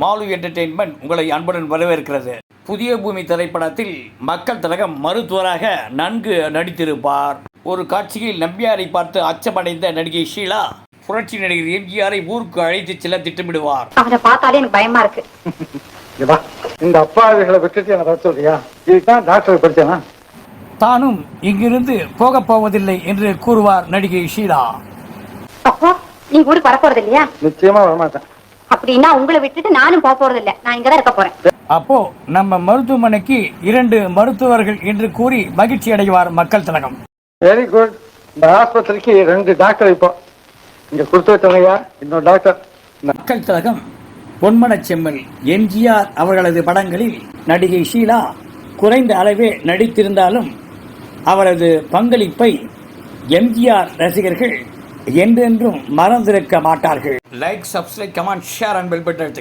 Mall entertainment உங்களை அன்புடன் வரவேற்கிறது. புதிய பூமி திரைப்படத்தில் மக்கள் திலகம் மருத்துவராக நன்கு நடித்திருப்பார். ஒரு காட்சியில் நம்பியாரை பார்த்து அச்சமடைந்த நடிகை ஷீலா புரட்சி நடிகர் எம்ஜிஆரை ஊருக்கு அழைத்து செல்ல திட்டமிடுவார். அவனை பார்த்தாலே எனக்கு பயமா இருக்கு. இந்த அப்பாவிகளை விட்டுட்டு வர சொல்றியா? இதுதான் டாக்டர் படிச்சேனா? தானும் இங்கிருந்து போகப் போவதில்லை என்று கூறுவார் நடிகை ஷீலா. அப்போ நீ ஊருக்கு வர போறது இல்லையா நிச்சயமா வரமாட்டேன். அப்படின்னா உங்களை விட்டுட்டு நானும் போக போறது இல்ல நான் இங்கதான் இருக்க போறேன். அப்போ நம்ம மருத்துவமனைக்கு இரண்டு மருத்துவர்கள் என்று கூறி மகிழ்ச்சி அடைவார் மக்கள் திலகம். வெரி குட் இந்த ஆஸ்பத்திரிக்கு ரெண்டு டாக்டர் இப்போ. இங்க கொடுத்து வச்சவங்கய்யா இன்னொரு டாக்டர். மக்கள் திலகம் பொன்மனச் செம்மல் எம்ஜிஆர் அவர்களது படங்களில் நடிகை ஷீலா குறைந்த அளவே நடித்திருந்தாலும் அவரது பங்களிப்பை எம்ஜிஆர் ரசிகர்கள் என்றென்றும் மறந்திருக்க மாட்டார்கள். Like subscribe comment share and bell button